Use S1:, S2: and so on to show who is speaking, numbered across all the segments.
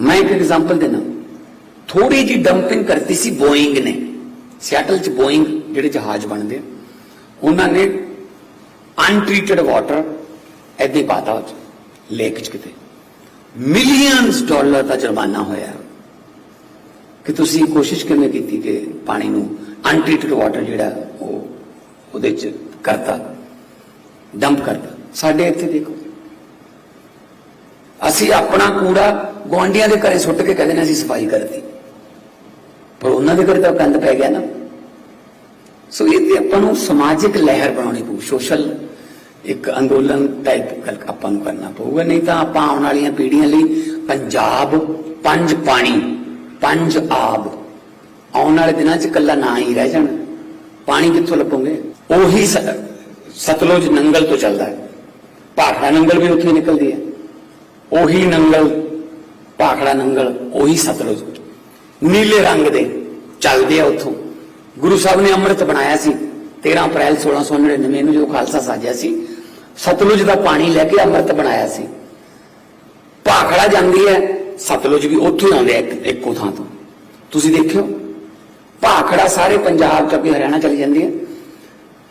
S1: ਮੈਂ ਇੱਕ ਐਗਜ਼ਾਮਪਲ ਦੇਣਾ ਥੋੜੀ ਜੀ ਡੰਪਿੰਗ ਕਰਤੀ ਸੀ ਬੋਇੰਗ ਨੇ। ਸਿਆਟਲ ਚ ਬੋਇੰਗ ਜਿਹੜੇ ਜਹਾਜ਼ ਬਣਦੇ ਆ, ਉਹਨਾਂ ਨੇ ਅਨਟ੍ਰੀਟਡ ਵਾਟਰ ਐਦੇ ਪਾਤਾ ਉਹ ਲੇਕ ਚ ਕਿਤੇ। ਮਿਲੀਅਨਸ ਡਾਲਰ ਦਾ ਜੁਰਮਾਨਾ ਹੋਇਆ। ਕਿ ਤੁਸੀਂ ਕੋਸ਼ਿਸ਼ ਕਿਵੇਂ ਕੀਤੀ ਕਿ ਪਾਣੀ ਨੂੰ ਅਨਟ੍ਰੀਟਡ ਵਾਟਰ ਜਿਹੜਾ ਉਹ ਉਹਦੇ ਚ ਕਰਤਾ ਡੰਪ ਕਰਤਾ? ਸਾਡੇ ਇੱਥੇ ਦੇਖੋ। ਅਸੀਂ ਆਪਣਾ ਕੂੜਾ ਗੁਆਂਢੀਆਂ ਦੇ ਘਰੇ ਸੁੱਟ ਕੇ ਕਹਿੰਦੇ ਨੇ ਅਸੀਂ ਸਫ਼ਾਈ ਕਰਤੀ। ਪਰ ਉਹਨਾਂ ਦੇ ਘਰੇ ਤਾਂ ਗੰਦ ਪੈ ਗਿਆ ਨਾ। ਸੋ ਇਹ ਤੇ ਆਪਾਂ ਨੂੰ ਸਮਾਜਿਕ ਲਹਿਰ ਬਣਾਉਣੀ ਪਊ, ਸੋਸ਼ਲ ਇੱਕ ਅੰਦੋਲਨ ਟਾਈਪ ਆਪਾਂ ਨੂੰ ਕਰਨਾ ਪਊਗਾ। ਨਹੀਂ ਤਾਂ ਆਪਾਂ ਆਉਣ ਵਾਲੀਆਂ ਪੀੜ੍ਹੀਆਂ ਲਈ ਪੰਜਾਬ ਪੰਜ ਪਾਣੀ, ਪੰਜ ਆਬ, ਆਉਣ ਵਾਲੇ ਦਿਨਾਂ 'ਚ ਕੱਲਾ ਨਾ ਹੀ ਰਹਿ ਜਾਣ। ਪਾਣੀ ਕਿੱਥੋਂ ਲੱਭੋਗੇ? ਉਹੀ ਸ- ਸਤਲੁਜ ਨੰਗਲ ਤੋਂ ਚੱਲਦਾ ਹੈ। ਭਾਖੜਾ ਨੰਗਲ ਵੀ ਉੱਥੇ ਨਿਕਲਦੀ ਹੈ। ਉਹੀ ਨੰਗਲ ਭਾਖੜਾ ਨੰਗਲ, ਉਹੀ ਸਤਲੁਜ। ਨੀਲੇ ਰੰਗ ਦੇ ਚੱਲਦੇ ਆ ਉੱਥੋਂ। ਗੁਰੂ ਸਾਹਿਬ ਨੇ ਅੰਮ੍ਰਿਤ ਬਣਾਇਆ ਸੀ 13 ਅਪ੍ਰੈਲ 1699 ਨੂੰ ਜੋ ਖਾਲਸਾ ਸਾਜਿਆ ਸੀ, ਸਤਲੁਜ ਦਾ ਪਾਣੀ ਲੈ ਕੇ ਅੰਮ੍ਰਿਤ ਬਣਾਇਆ ਸੀ। ਭਾਖੜਾ ਜਾਂਦੀ ਹੈ, ਸਤਲੁਜ ਵੀ ਉੱਥੋਂ ਆਉਂਦੇ ਇੱਕ- ਇੱਕੋ ਥਾਂ ਤੋਂ। ਤੁਸੀਂ ਦੇਖਿਓ ਭਾਖੜਾ ਸਾਰੇ ਪੰਜਾਬ ਚ ਅੱਗੇ ਹਰਿਆਣਾ ਚਲੀ ਜਾਂਦੀ ਹੈ।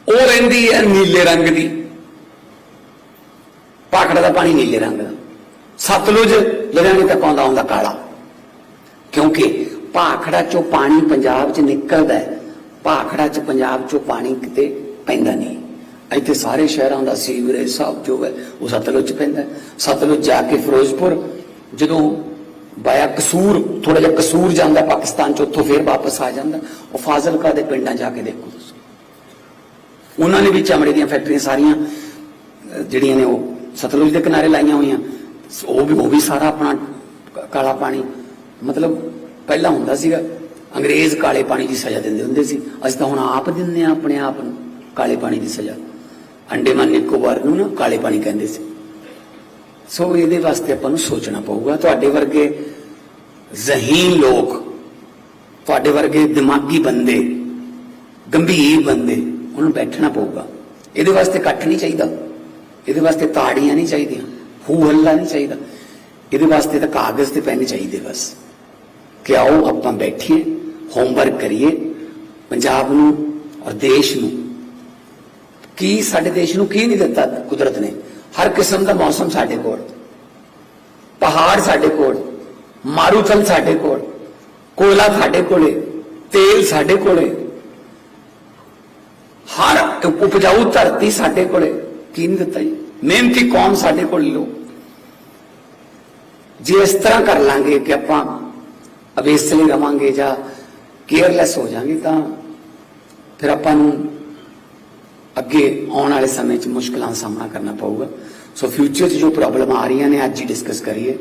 S1: ਉਹ ਰਹਿੰਦੀ ਹੈ ਨੀਲੇ ਰੰਗ ਦੀ। ਭਾਖੜਾ ਦਾ ਪਾਣੀ ਨੀਲੇ ਰੰਗ ਦਾ। ਸਤਲੁਜ ਲੁਧਿਆਣੇ ਤੱਕ ਆਉਂਦਾ ਹੁੰਦਾ ਕਾਲਾ। ਕਿਉਂਕਿ ਭਾਖੜਾ ਚੋਂ ਪਾਣੀ ਪੰਜਾਬ 'ਚ ਨਿਕਲਦਾ ਹੈ, ਭਾਖੜਾ 'ਚ ਪੰਜਾਬ 'ਚੋਂ ਪਾਣੀ ਕਿਤੇ ਪੈਂਦਾ ਨਹੀਂ। ਇੱਥੇ ਸਾਰੇ ਸ਼ਹਿਰਾਂ ਦਾ ਸੀਵਰੇਜ ਸਭ ਜੋ ਹੈ, ਉਹ ਸਤਲੁਜ 'ਚ ਪੈਂਦਾ ਸਤਲੁਜ ਜਾ ਕੇ ਫਿਰੋਜ਼ਪੁਰ, ਜਦੋਂ ਬਾਇਆ ਕਸੂਰ ਥੋੜਾ ਜਿਹਾ ਕਸੂਰ ਜਾਂਦਾ ਪਾਕਿਸਤਾਨ 'ਚ, ਉੱਥੋਂ ਫੇਰ ਵਾਪਸ ਆ ਜਾਂਦਾ। ਉਹ ਫਾਜ਼ਿਲਕਾ ਦੇ ਪਿੰਡਾਂ ਜਾ ਕੇ ਦੇਖੋ ਤੁਸੀਂ। ਉਹਨਾਂ ਨੇ ਵੀ ਚਮੜੇ ਦੀਆਂ ਫੈਕਟਰੀਆਂ ਸਾਰੀਆਂ ਜਿਹੜੀਆਂ ਨੇ ਉਹ ਸਤਲੁਜ ਦੇ ਕਿਨਾਰੇ ਲਾਈਆਂ ਹੋਈਆਂ। ਉਹ ਵੀ ਉਹ ਵੀ ਸਾਰਾ ਆਪਣਾ ਕਾਲਾ ਪਾਣੀ, ਮਤਲਬ ਪਹਿਲਾਂ ਹੁੰਦਾ ਸੀਗਾ। ਅੰਗਰੇਜ਼ ਕਾਲੇ ਪਾਣੀ ਦੀ ਸਜ਼ਾ ਦਿੰਦੇ ਹੁੰਦੇ ਸੀ। ਅਸੀਂ ਤਾਂ ਹੁਣ ਆਪ ਦਿੰਦੇ ਆ ਆਪਣੇ ਆਪ ਨੂੰ ਕਾਲੇ ਪਾਣੀ ਦੀ ਸਜ਼ਾ। ਅੰਡੇਮਾਨ ਨਿਕੋਬਾਰ ਨੂੰ ਨਾ ਕਾਲੇ ਪਾਣੀ ਕਹਿੰਦੇ ਸੀ। ਸੋ ਇਹਦੇ ਵਾਸਤੇ ਆਪਾਂ ਨੂੰ ਸੋਚਣਾ ਪਊਗਾ, ਤੁਹਾਡੇ ਵਰਗੇ ਜ਼ਹੀਨ ਲੋਕ, ਤੁਹਾਡੇ ਵਰਗੇ ਦਿਮਾਗੀ ਬੰਦੇ, ਗੰਭੀਰ ਬੰਦੇ, ਉਹਨੂੰ ਬੈਠਣਾ ਪਊਗਾ। ਇਹਦੇ ਵਾਸਤੇ ਇਕੱਠ ਨਹੀਂ ਚਾਹੀਦਾ। ਇਹਦੇ ਵਾਸਤੇ ਤਾੜੀਆਂ ਨਹੀਂ ਚਾਹੀਦੀਆਂ। ਹੂ ਹੱਲਾ ਨਹੀਂ ਚਾਹੀਦਾ। ਇਹਦੇ ਵਾਸਤੇ ਤਾਂ ਕਾਗਜ਼ ਤੇ ਪੈਨ ਚਾਹੀਦੇ ਬਸ। ਕਿ ਆਓ ਆਪਾਂ ਬੈਠੀਏ ਹੋਮਵਰਕ ਕਰੀਏ, ਪੰਜਾਬ ਨੂੰ ਔਰ ਦੇਸ਼ ਨੂੰ। ਕੀ ਸਾਡੇ ਦੇਸ਼ ਨੂੰ ਕੀ ਨਹੀਂ ਦਿੱਤਾ ਕੁਦਰਤ ਨੇ? ਹਰ ਕਿਸਮ ਦਾ ਮੌਸਮ ਸਾਡੇ ਕੋਲ। ਪਹਾੜ ਸਾਡੇ ਕੋਲ, ਮਾਰੂਥਲ ਸਾਡੇ ਕੋਲ, ਕੋਲਾ ਸਾਡੇ ਕੋਲੇ, ਤੇਲ ਸਾਡੇ ਕੋਲੇ। ਹਰ ਉਪਜਾਊ ਧਰਤੀ ਸਾਡੇ ਕੋਲੇ। ਕੀ ਨਹੀਂ ਦਿੱਤਾ ਜੀ? ਮਿਹਨਤੀ ਕੌਮ ਸਾਡੇ ਕੋਲ ਲੋ ਜੇ ਇਸ ਤਰ੍ਹਾਂ ਕਰ ਲਾਂਗੇ ਕਿ ਆਪਾਂ ਅਵੇਸਲੇ ਰਵਾਂਗੇ ਜਾਂ ਕੇਅਰਲੈਸ ਹੋ ਜਾਾਂਗੇ ਤਾਂ ਫਿਰ ਆਪਾਂ ਨੂੰ ਅੱਗੇ ਆਉਣ ਵਾਲੇ ਸਮੇਂ 'ਚ ਮੁਸ਼ਕਲਾਂ ਦਾ ਸਾਹਮਣਾ ਕਰਨਾ ਪਊਗਾ ਸੋ ਫਿਊਚਰ 'ਚ ਜੋ ਪ੍ਰੋਬਲਮ ਆ ਰਹੀਆਂ ਨੇ ਅੱਜ ਹੀ ਡਿਸਕਸ ਕਰੀਏ